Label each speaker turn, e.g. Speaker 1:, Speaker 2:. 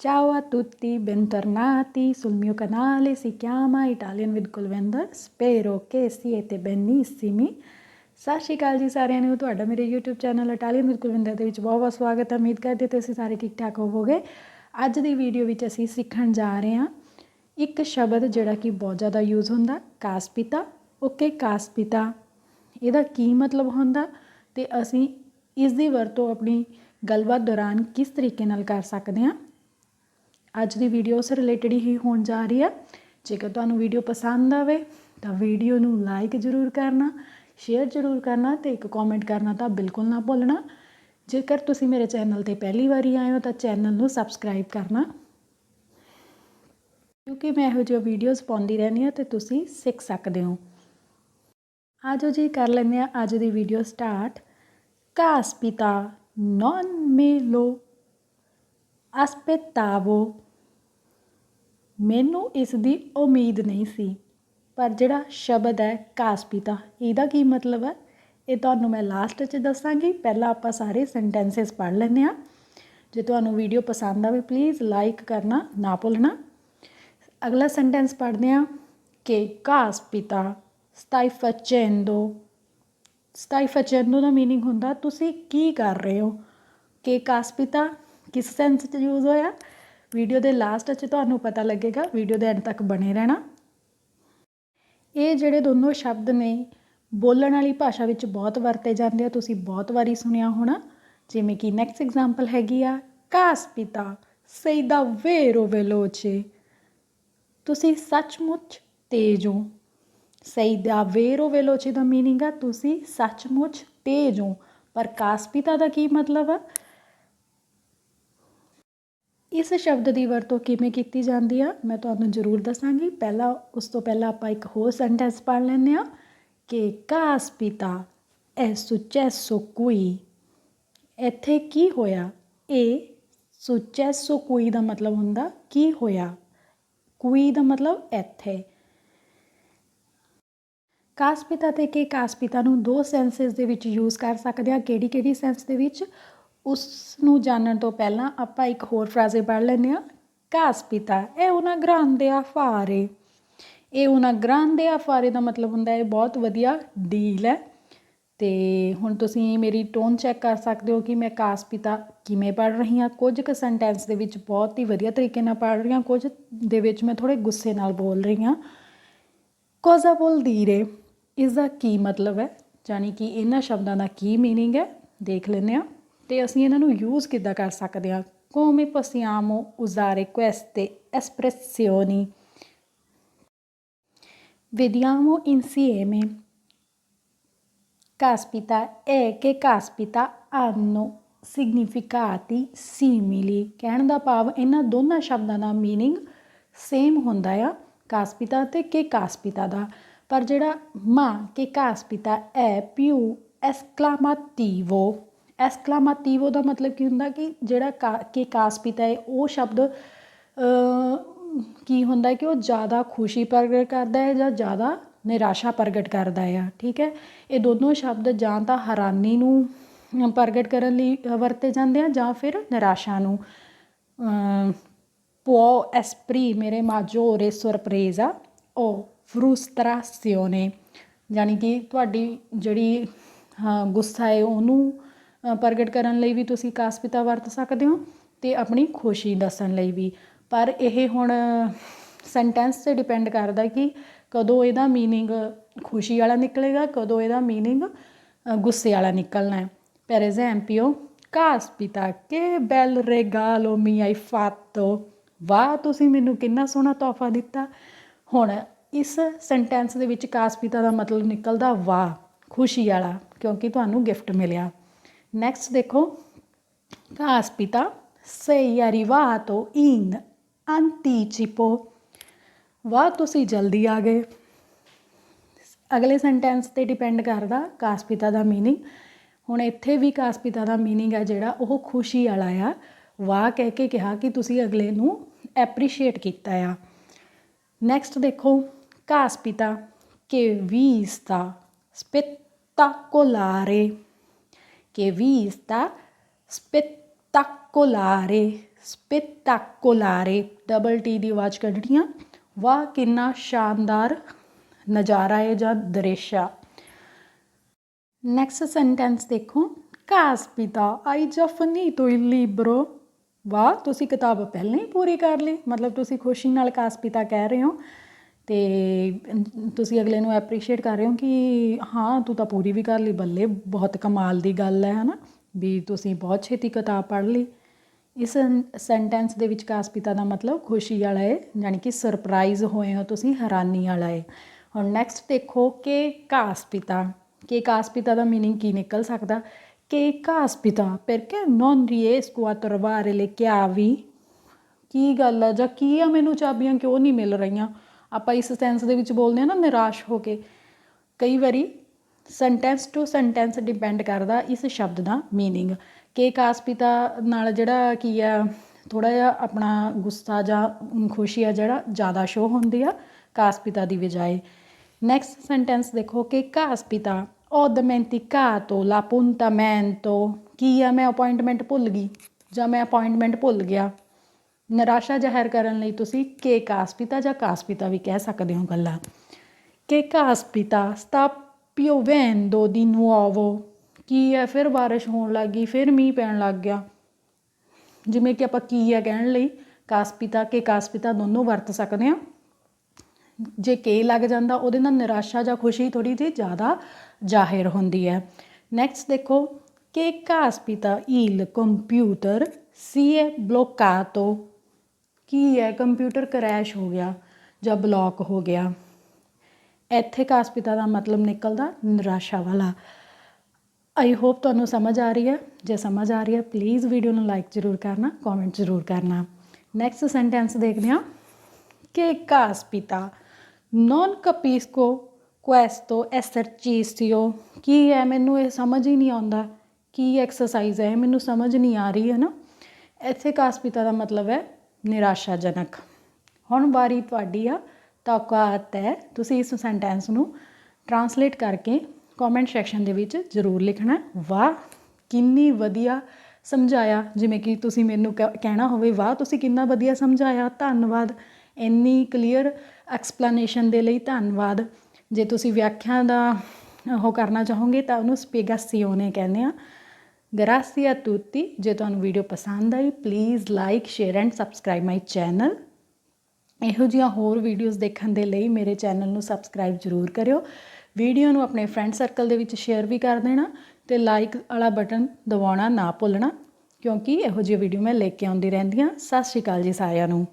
Speaker 1: Ciao a tutti, bentornati sul mio canale, si chiama Italian with Kulwinder. Spero che siete benissimi. ਸਤਿ ਸ਼੍ਰੀ ਅਕਾਲ ਜੀ ਸਾਰਿਆਂ ਨੂੰ ਤੁਹਾਡਾ ਮੇਰੇ YouTube channel Italian with Kulwinder ਦੇ ਵਿੱਚ ਬਹੁਤ ਬਹੁਤ ਸਵਾਗਤ ਹੈ ਉਮੀਦ ਕਰਦੇ ਤੁਸੀਂ ਸਾਰੇ ਠੀਕ ਠਾਕ ਹੋਵੋਗੇ ਅੱਜ ਦੀ ਵੀਡੀਓ ਵਿੱਚ ਅਸੀਂ ਸਿੱਖਣ ਜਾ ਰਹੇ ਹਾਂ ਇੱਕ ਸ਼ਬਦ ਜਿਹੜਾ ਕਿ ਬਹੁਤ ਜ਼ਿਆਦਾ ਯੂਜ਼ ਹੁੰਦਾ ਕਾਸਪਿਤਾ ਓਕੇ ਕਾਸਪਿਤਾ ਇਹਦਾ ਕੀ ਮਤਲਬ ਹੁੰਦਾ ਤੇ ਅਸੀਂ ਇਸ ਦੀ ਵਰਤੋਂ ਆਪਣੀ ਗੱਲਬਾਤ ਦੌਰਾਨ ਕਿਸ ਤਰੀਕੇ ਨਾਲ ਕਰ ਸਕਦੇ ਹਾਂ ਅੱਜ ਦੀ ਵੀਡੀਓ ਉਸ ਰਿਲੇਟਡ ਹੀ ਹੋਣ ਜਾ ਰਹੀ ਹੈ ਜੇਕਰ ਤੁਹਾਨੂੰ ਵੀਡੀਓ ਪਸੰਦ ਆਵੇ, ਤਾਂ ਵੀਡੀਓ ਨੂੰ ਲਾਈਕ ਜ਼ਰੂਰ ਕਰਨਾ ਸ਼ੇਅਰ ਜ਼ਰੂਰ ਕਰਨਾ ਤੇ ਇੱਕ ਕਮੈਂਟ ਕਰਨਾ ਤਾਂ ਬਿਲਕੁਲ ਨਾ ਭੁੱਲਣਾ। ਜੇਕਰ ਤੁਸੀਂ ਮੇਰੇ ਚੈਨਲ ਤੇ ਪਹਿਲੀ ਵਾਰੀ ਆਏ ਹੋ ਤਾਂ ਚੈਨਲ ਨੂੰ ਸਬਸਕ੍ਰਾਈਬ ਕਰਨਾ। ਕਿਉਂਕਿ ਮੈਂ ਇਹੋ ਜਿਹੇ ਵੀਡੀਓਜ਼ ਪਾਉਂਦੀ ਰਹਿੰਦੀ ਹਾਂ ਤੇ ਤੁਸੀਂ ਸਿੱਖ ਸਕਦੇ ਹੋ। ਆਜੋ ਜੀ, ਕਰ ਲੈਂਦੇ ਆ ਅੱਜ ਦੀ ਵੀਡੀਓ ਸਟਾਰਟ ਕਾਸਪਿਤਾ non me lo aspettavo ਮੈਨੂੰ ਇਸ ਦੀ ਉਮੀਦ ਨਹੀਂ ਸੀ। ਪਰ ਜਿਹੜਾ ਸ਼ਬਦ ਹੈ ਕਾਸਪਿਤਾ ਇਹਦਾ ਕੀ ਮਤਲਬ ਹੈ? ਇਹ ਤੁਹਾਨੂੰ ਮੈਂ ਲਾਸਟ 'ਚ ਦੱਸਾਂਗੀ। ਪਹਿਲਾਂ ਆਪਾਂ ਸਾਰੇ ਸੈਂਟੈਂਸਸ ਪੜ੍ਹ ਲੈਂਦੇ ਆ ਜੇ ਤੁਹਾਨੂੰ ਵੀਡੀਓ ਪਸੰਦ ਆਵੇ ਪਲੀਜ਼ ਲਾਈਕ ਕਰਨਾ, ਨਾ ਭੁੱਲਣਾ। ਅਗਲਾ ਸੈਂਟੈਂਸ ਪੜ੍ਹਦੇ ਆ ਕਿ ਕਾਸਪਿਤਾ stai facendo stai facendo ਦਾ ਮੀਨਿੰਗ ਹੁੰਦਾ, ਤੁਸੀਂ ਕੀ ਕਰ ਰਹੇ ਹੋ? ਕਿ ਕਾਸਪਿਤਾ ਕਿਸ ਸੈਂਸ 'ਚ ਯੂਜ਼ ਹੋਇਆ? ਵੀਡੀਓ ਦੇ ਲਾਸਟ 'ਚ ਤੁਹਾਨੂੰ ਪਤਾ ਲੱਗੇਗਾ ਵੀਡੀਓ ਦੇ ਐਂਡ ਤੱਕ ਬਣੇ ਰਹਿਣਾ। ਇਹ ਜਿਹੜੇ ਦੋਨੋਂ ਸ਼ਬਦ ਨੇ, ਬੋਲਣ ਵਾਲੀ ਭਾਸ਼ਾ ਵਿੱਚ ਬਹੁਤ ਵਰਤੇ ਜਾਂਦੇ ਆ, ਤੁਸੀਂ ਬਹੁਤ ਵਾਰੀ ਸੁਣਿਆ ਹੋਣਾ। ਜਿਵੇਂ ਕਿ ਨੈਕਸਟ ਐਗਜ਼ਾਮਪਲ ਹੈਗੀ ਆ ਕਾਸਪਿਤਾ sei ਵੇਰੋ ਵੇਲੋਚੇ ਤੁਸੀਂ ਸੱਚਮੁੱਚ ਤੇਜ਼ ਹੋ। sei ਵੇਰੋ ਵੇਲੋਚੇ ਦਾ ਮੀਨਿੰਗ ਆ, ਤੁਸੀਂ ਸੱਚਮੁੱਚ ਤੇਜ਼ ਹੋ। ਪਰ ਕਾਸਪਿਤਾ ਦਾ ਕੀ ਮਤਲਬ ਆ? ਇਸ ਸ਼ਬਦ ਦੀ ਵਰਤੋਂ ਕਿਵੇਂ ਕੀਤੀ ਜਾਂਦੀ ਆ, ਮੈਂ ਤੁਹਾਨੂੰ ਜ਼ਰੂਰ ਦੱਸਾਂਗੀ। ਪਹਿਲਾਂ, ਉਸ ਤੋਂ ਪਹਿਲਾਂ ਆਪਾਂ ਇੱਕ ਹੋਰ ਸੈਂਟੈਂਸ ਪੜ੍ਹ ਲੈਂਦੇ ਆ ਕਿ ਕਾਸਪਿਤਾ ਐ successo qui ਇੱਥੇ ਕੀ ਹੋਇਆ? ਇਹ successo qui ਦਾ ਮਤਲਬ ਹੁੰਦਾ, ਕੀ ਹੋਇਆ? qui ਦਾ ਮਤਲਬ ਇੱਥੇ। ਕਾਸਪਿਤਾ ਤੇ ਕੇ ਕਾਸਪਿਤਾ ਨੂੰ ਦੋ ਸੈਂਸਸ ਦੇ ਵਿੱਚ ਯੂਜ਼ ਕਰ ਸਕਦੇ ਆ ਕਿਹੜੀ ਕਿਹੜੀ ਸੈਂਸ ਦੇ ਵਿੱਚ? ਉਸ ਨੂੰ ਜਾਣਨ ਤੋਂ ਪਹਿਲਾਂ ਆਪਾਂ ਇੱਕ ਹੋਰ ਫਰਾਜ਼ੇ ਪੜ੍ਹ ਲੈਂਦੇ ਆ ਕਾਸਪਿਤਾ ਉਹਨਾਂ una grande affare ਇਹ ਉਹਨਾਂ una grande affare ਦਾ ਮਤਲਬ ਹੁੰਦਾ ਹੈ ਬਹੁਤ ਵਧੀਆ ਡੀਲ ਹੈ। ਤੇ ਹੁਣ ਤੁਸੀਂ ਮੇਰੀ ਟੋਨ ਚੈੱਕ ਕਰ ਸਕਦੇ ਹੋ ਕਿ ਮੈਂ ਕਾਸਪਿਤਾ ਕਿਵੇਂ ਪੜ੍ਹ ਰਹੀ ਹਾਂ। ਕੁਝ ਕੁ ਸੈਂਟੈਂਸ ਦੇ ਵਿੱਚ ਬਹੁਤ ਹੀ ਵਧੀਆ ਤਰੀਕੇ ਨਾਲ ਪੜ੍ਹ ਰਹੀ ਹਾਂ, ਕੁਝ ਦੇ ਵਿੱਚ ਮੈਂ ਥੋੜੇ ਗੁੱਸੇ ਨਾਲ ਬੋਲ ਰਹੀ ਹਾਂ। ਕੋਜ਼ਾ ਬੋਲ dire ਇਸ ਦਾ ਕੀ ਮਤਲਬ ਹੈ? ਯਾਨੀ ਕਿ ਇਹਨਾਂ ਸ਼ਬਦਾਂ ਦਾ ਕੀ ਮੀਨਿੰਗ ਹੈ? ਦੇਖ ਲੈਂਦੇ ਹਾਂ। ਤੇ ਅਸੀਂ ਇਹਨਾਂ ਨੂੰ ਯੂਜ਼ ਕਿੱਦਾਂ ਕਰ ਸਕਦੇ ਹਾਂ come possiamo usare queste espressioni vediamo insieme caspita e che caspita hanno significati simili ਕਹਿਣ ਦਾ ਭਾਵ ਇਹਨਾਂ ਦੋਨਾਂ ਸ਼ਬਦਾਂ ਦਾ ਮੀਨਿੰਗ ਸੇਮ ਹੁੰਦਾ ਆ ਕਾਸਪਿਤਾ ਤੇ ਕਿ ਕਾਸਪਿਤਾ ਦਾ ਪਰ ਜਿਹੜਾ ਮਾ ਕਿ ਕਾਸਪਿਤਾ ਹੈ ਪਿਊ ਐਸਕਲਾਮਾਟਿਵੋ ਐਸਕਲਾਮਾਤੀਵੋ ਦਾ ਮਤਲਬ ਕੀ ਹੁੰਦਾ ਕਿ ਜਿਹੜਾ ਕਾ ਕਿ ਕਾਸਪਿਤਾ ਹੈ, ਉਹ ਸ਼ਬਦ ਕੀ ਹੁੰਦਾ ਕਿ ਉਹ ਜ਼ਿਆਦਾ ਖੁਸ਼ੀ ਪ੍ਰਗਟ ਕਰਦਾ ਹੈ ਜਾਂ ਜ਼ਿਆਦਾ ਨਿਰਾਸ਼ਾ ਪ੍ਰਗਟ ਕਰਦਾ ਆ ਠੀਕ ਹੈ? ਇਹ ਦੋਨੋਂ ਸ਼ਬਦ ਜਾਂ ਤਾਂ ਹੈਰਾਨੀ ਨੂੰ ਪ੍ਰਗਟ ਕਰਨ ਲਈ ਵਰਤੇ ਜਾਂਦੇ ਆ ਜਾਂ ਫਿਰ ਨਿਰਾਸ਼ਾ ਨੂੰ। può esprimere maggiore sorpresa o frustrazione ਯਾਨੀ ਕਿ ਤੁਹਾਡੀ ਜਿਹੜੀ ਗੁੱਸਾ ਹੈ, ਉਹਨੂੰ ਪ੍ਰਗਟ ਕਰਨ ਲਈ ਵੀ ਤੁਸੀਂ ਕਾਸਪਿਤਾ ਵਰਤ ਸਕਦੇ ਹੋ ਤੇ ਆਪਣੀ ਖੁਸ਼ੀ ਦੱਸਣ ਲਈ ਵੀ। ਪਰ ਇਹ ਹੁਣ ਸੈਂਟੈਂਸ 'ਤੇ ਡਿਪੈਂਡ ਕਰਦਾ ਕਿ ਕਦੋਂ ਇਹਦਾ ਮੀਨਿੰਗ ਖੁਸ਼ੀ ਵਾਲਾ ਨਿਕਲੇਗਾ, ਕਦੋਂ ਇਹਦਾ ਮੀਨਿੰਗ ਗੁੱਸੇ ਵਾਲਾ ਨਿਕਲਣਾ ਹੈ। Per esempio ਕਾਸਪਿਤਾ ਕੇ ਬੈਲ regalo mi hai fatto ਵਾਹ, ਤੁਸੀਂ ਮੈਨੂੰ ਕਿੰਨਾ ਸੋਹਣਾ ਤੋਹਫਾ ਦਿੱਤਾ। ਹੁਣ ਇਸ ਸੈਂਟੈਂਸ ਦੇ ਵਿੱਚ ਕਾਸਪਿਤਾ ਦਾ ਮਤਲਬ ਨਿਕਲਦਾ ਵਾਹ, ਖੁਸ਼ੀ ਵਾਲਾ, ਕਿਉਂਕਿ ਤੁਹਾਨੂੰ ਗਿਫਟ ਮਿਲਿਆ। ਨੈਕਸਟ ਦੇਖੋ। ਕਾਸਪਿਤਾ sei arrivato in anticipo ਵਾਹ, ਤੁਸੀਂ ਜਲਦੀ ਆ ਗਏ। ਅਗਲੇ ਸੈਂਟੈਂਸ ਤੇ ਡਿਪੈਂਡ ਕਰਦਾ ਕਾਸਪਿਤਾ ਦਾ ਮੀਨਿੰਗ ਹੁਣ ਇੱਥੇ ਵੀ ਕਾਸਪਿਤਾ ਦਾ ਮੀਨਿੰਗ ਆ ਜਿਹੜਾ, ਉਹ ਖੁਸ਼ੀ ਵਾਲਾ ਆ। ਵਾਹ, ਕਹਿ ਕੇ ਕਿਹਾ ਕਿ ਤੁਸੀਂ ਅਗਲੇ ਨੂੰ ਐਪਰੀਸ਼ੀਏਟ ਕੀਤਾ ਆ। ਨੈਕਸਟ ਦੇਖੋ ਕਾਸਪਿਤਾ ਵੀਸਤਾ vista ਕੋਲਾਰੇ che vista spettacolare ਸਪੈਟਾਕੁਲਾਰੇ ਡਬਲ ਟੀ ਦੀ ਆਵਾਜ਼ ਕੱਢਣੀ ਆ ਵਾਹ, ਕਿੰਨਾ ਸ਼ਾਨਦਾਰ ਨਜ਼ਾਰਾ ਹੈ ਜਾਂ ਦ੍ਰਿਸ਼ਾ ਨੈਕਸਟ ਸੈਂਟੈਂਸ ਦੇਖੋ। ਕਾਸਪੀਤਾ ਆਈ già finito il ਵਾਹ, ਤੁਸੀਂ ਕਿਤਾਬ ਪਹਿਲਾਂ ਹੀ ਪੂਰੀ ਕਰ ਲਈ। ਮਤਲਬ ਤੁਸੀਂ ਖੁਸ਼ੀ ਨਾਲ ਕਾਸਪੀਤਾ ਕਹਿ ਰਹੇ ਹੋ। ਅਤੇ ਤੁਸੀਂ ਅਗਲੇ ਨੂੰ ਐਪਰੀਸ਼ੀਏਟ ਕਰ ਰਹੇ ਹੋ ਕਿ ਹਾਂ, ਤੂੰ ਤਾਂ ਪੂਰੀ ਵੀ ਕਰ ਲਈ, ਬੱਲੇ, ਬਹੁਤ ਕਮਾਲ ਦੀ ਗੱਲ ਹੈ ਹੈ ਨਾ ਵੀ ਤੁਸੀਂ ਬਹੁਤ ਛੇਤੀ ਕਿਤਾਬ ਪੜ੍ਹ ਲਈ। ਇਸ ਸੈਂਟੈਂਸ ਦੇ ਵਿੱਚ ਕਾਸਪੀਤਾ ਦਾ ਮਤਲਬ ਖੁਸ਼ੀ ਵਾਲਾ ਹੈ ਯਾਨੀ ਕਿ ਸਰਪ੍ਰਾਈਜ਼ ਹੋਏ ਹੋ ਤੁਸੀਂ, ਹੈਰਾਨੀ ਵਾਲਾ ਹੈ ਹੁਣ ਨੈਕਸਟ ਦੇਖੋ ਕਿ ਕਾਸਪੀਤਾ, ਕਿ ਕਾਸਪਿਤਾ ਦਾ ਮੀਨਿੰਗ ਕੀ ਨਿਕਲ ਸਕਦਾ? ਕਿ ਕਾਸਪੀਤਾ perché non riesco a trovare le chiavi ਕੀ ਗੱਲ ਆ? ਜਾਂ ਕੀ ਆ ਮੈਨੂੰ ਚਾਬੀਆਂ ਕਿਉਂ ਨਹੀਂ ਮਿਲ ਰਹੀਆਂ? ਆਪਾਂ ਇਸ ਸੈਂਸ ਦੇ ਵਿੱਚ ਬੋਲਦੇ ਹਾਂ ਨਾ, ਨਿਰਾਸ਼ ਹੋ ਕੇ। ਕਈ ਵਾਰੀ ਸੈਂਟੈਂਸ ਟੂ ਸੈਂਟੈਂਸ ਡਿਪੈਂਡ ਕਰਦਾ ਇਸ ਸ਼ਬਦ ਦਾ ਮੀਨਿੰਗ ਕਿ ਕਾਸਪਿਤਾ ਨਾਲ ਜਿਹੜਾ ਕੀ ਆ ਥੋੜਾ ਜਿਹਾ ਆਪਣਾ ਗੁੱਸਾ ਜਾਂ ਖੁਸ਼ੀ ਆ ਜਿਹੜਾ ਜ਼ਿਆਦਾ ਸ਼ੋ ਹੁੰਦੀ ਆ ਕਾਸਪਿਤਾ ਦੀ ਬਜਾਏ। ਨੈਕਸਟ ਸੈਂਟੈਂਸ ਦੇਖੋ ਕਿ ਕਾਸਪੀਤਾ ho dimenticato l'appuntamento ਕੀ ਆ, ਮੈਂ ਅਪਾਇੰਟਮੈਂਟ ਭੁੱਲ ਗਈ ਜਾਂ ਮੈਂ ਅਪਾਇੰਟਮੈਂਟ ਭੁੱਲ ਗਿਆ। ਨਿਰਾਸ਼ਾ ਜ਼ਾਹਿਰ ਕਰਨ ਲਈ ਤੁਸੀਂ ਕੇ ਕਾਸਪੀਤਾ ਜਾਂ ਕਾਸਪੀਤਾ ਵੀ ਕਹਿ ਸਕਦੇ ਹੋ ਗੱਲਾਂ। ਕੇ ਕਾਸਪੀਤਾ sta piovendo di nuovo ਕੀ ਹੈ? ਫਿਰ ਬਾਰਿਸ਼ ਹੋਣ ਲੱਗ ਫਿਰ ਮੀਂਹ ਪੈਣ ਲੱਗ ਗਿਆ। ਜਿਵੇਂ ਕਿ ਆਪਾਂ ਕੀ ਹੈ ਕਹਿਣ ਲਈ, ਕਾਸਪੀਤਾ, ਕੇ ਕਾਸਪੀਤਾ ਦੋਨੋਂ ਵਰਤ ਸਕਦੇ ਹਾਂ। ਜੇ ਕੇ ਲੱਗ ਜਾਂਦਾ, ਉਹਦੇ ਨਾਲ ਨਿਰਾਸ਼ਾ ਜਾਂ ਖੁਸ਼ੀ ਥੋੜੀ ਜਿਹੀ ਜ਼ਿਆਦਾ ਜ਼ਾਹਿਰ ਹੁੰਦੀ ਹੈ। ਨੈਕਸਟ ਦੇਖੋ, ਕੇ ਕਾਸਪੀਤਾ il computer ਸੀ è bloccato ਕੀ ਹੈ? ਕੰਪਿਊਟਰ ਕਰੈਸ਼ ਹੋ ਗਿਆ ਜਾਂ ਬਲੌਕ ਹੋ ਗਿਆ। ਇੱਥੇ ਕਾਸਪਿਤਾ ਦਾ ਮਤਲਬ ਨਿਕਲਦਾ ਨਿਰਾਸ਼ਾ ਵਾਲਾ। ਆਈ ਹੋਪ ਤੁਹਾਨੂੰ ਸਮਝ ਆ ਰਹੀ ਹੈ। ਜੇ ਸਮਝ ਆ ਰਹੀ ਹੈ ਪਲੀਜ਼ ਵੀਡੀਓ ਨੂੰ ਲਾਈਕ ਜ਼ਰੂਰ ਕਰਨਾ ਕਮੈਂਟ ਜ਼ਰੂਰ ਕਰਨਾ। ਨੈਕਸਟ ਸੈਂਟੈਂਸ ਦੇਖਦੇ ਹਾਂ। ਕਿ che caspita non capisco questo esercizio ਕੀ ਹੈ? ਮੈਨੂੰ ਇਹ ਸਮਝ ਹੀ ਨਹੀਂ ਆਉਂਦਾ। ਕੀ ਐਕਸਰਸਾਈਜ਼ ਹੈ? ਇਹ ਮੈਨੂੰ ਸਮਝ ਨਹੀਂ ਆ ਰਹੀ, ਹੈ ਨਾ? ਇੱਥੇ ਕਾਸਪਿਤਾ ਦਾ ਮਤਲਬ ਹੈ ਨਿਰਾਸ਼ਾਜਨਕ। ਹੁਣ ਵਾਰੀ ਤੁਹਾਡੀ ਆ, ਤਾਕਤ ਹੈ। ਤੁਸੀਂ ਇਸ ਸੈਂਟੈਂਸ ਨੂੰ ਟਰਾਂਸਲੇਟ ਕਰਕੇ ਕਮੈਂਟ ਸੈਕਸ਼ਨ ਦੇ ਵਿੱਚ ਜ਼ਰੂਰ ਲਿਖਣਾ ਵਾਹ, ਕਿੰਨੀ ਵਧੀਆ ਸਮਝਾਇਆ। ਜਿਵੇਂ ਕਿ ਤੁਸੀਂ ਮੈਨੂੰ ਕ- ਕਹਿਣਾ ਹੋਵੇ, ਵਾਹ, ਤੁਸੀਂ ਕਿੰਨਾ ਵਧੀਆ ਸਮਝਾਇਆ। ਧੰਨਵਾਦ। ਇੰਨੀ ਕਲੀਅਰ ਐਕਸਪਲੇਨੇਸ਼ਨ ਦੇ ਲਈ ਧੰਨਵਾਦ। ਜੇ ਤੁਸੀਂ ਵਿਆਖਿਆ ਦਾ ਉਹ ਕਰਨਾ ਚਾਹੋਗੇ ਤਾਂ ਉਹਨੂੰ ਸਪੀਗਾਸੀਓਨੇ ਕਹਿੰਦੇ ਆ। ਗ੍ਰਾਸੀਆ ਤੂਤੀ ਜੇ ਤੁਹਾਨੂੰ ਵੀਡੀਓ ਪਸੰਦ ਆਈ please like share and subscribe my channel ਇਹੋ ਜਿਹੀਆਂ ਹੋਰ ਵੀਡੀਓਜ਼ ਦੇਖਣ ਦੇ ਲਈ ਮੇਰੇ ਚੈਨਲ ਨੂੰ ਸਬਸਕ੍ਰਾਈਬ ਜ਼ਰੂਰ ਕਰਿਓ। ਵੀਡੀਓ ਨੂੰ ਆਪਣੇ ਫਰੈਂਡ ਸਰਕਲ ਦੇ ਵਿੱਚ ਸ਼ੇਅਰ ਵੀ ਕਰ ਦੇਣਾ ਤੇ ਲਾਈਕ ਵਾਲਾ ਬਟਨ ਦਬਾਉਣਾ ਨਾ ਭੁੱਲਣਾ ਕਿਉਂਕਿ ਇਹੋ ਜਿਹੀ ਵੀਡੀਓ ਮੈਂ ਲੈ ਕੇ ਆਉਂਦੀ ਰਹਿੰਦੀ ਹਾਂ। ਸਤਿ ਸ਼੍ਰੀ ਅਕਾਲ ਜੀ ਸਾਰਿਆਂ ਨੂੰ।